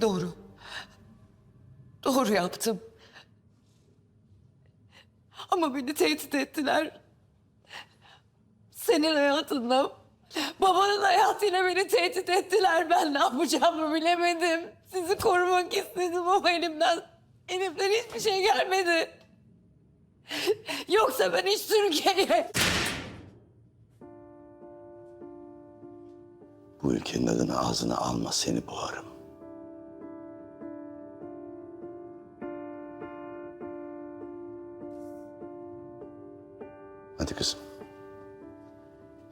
Doğru. Doğru yaptım. Ama beni tehdit ettiler. Senin hayatınla, babanın hayatıyla beni tehdit ettiler. Ben ne yapacağımı bilemedim. Sizi korumak istedim ama elimden, elimden hiçbir şey gelmedi. Yoksa ben hiç Türkiye'ye... Bu ülkenin adını ağzına alma seni boğarım. Hadi kızım.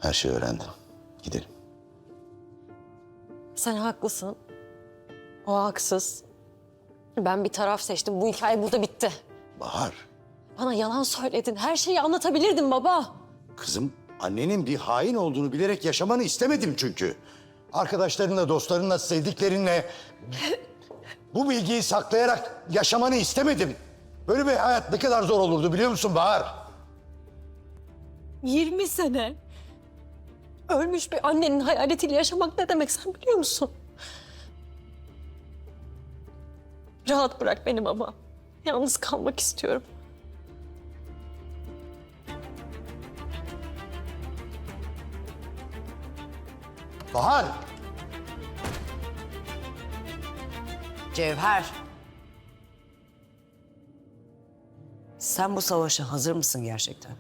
Her şeyi öğrendim. Gidelim. Sen haklısın. O haksız. Ben bir taraf seçtim. Bu hikaye burada bitti. Bahar, Bana yalan söyledin. Her şeyi anlatabilirdin baba. kızım annenin bir hain olduğunu bilerek yaşamanı istemedim çünkü. Arkadaşlarınla, dostlarınla, sevdiklerinle bu bilgiyi saklayarak yaşamanı istemedim. Böyle bir hayat ne kadar zor olurdu biliyor musun Bahar? 20 sene ölmüş bir annenin hayaletiyle yaşamak ne demek sen biliyor musun? Rahat bırak beni baba. Yalnız kalmak istiyorum. Bahar! Cevher. Sen bu savaşa hazır mısın gerçekten?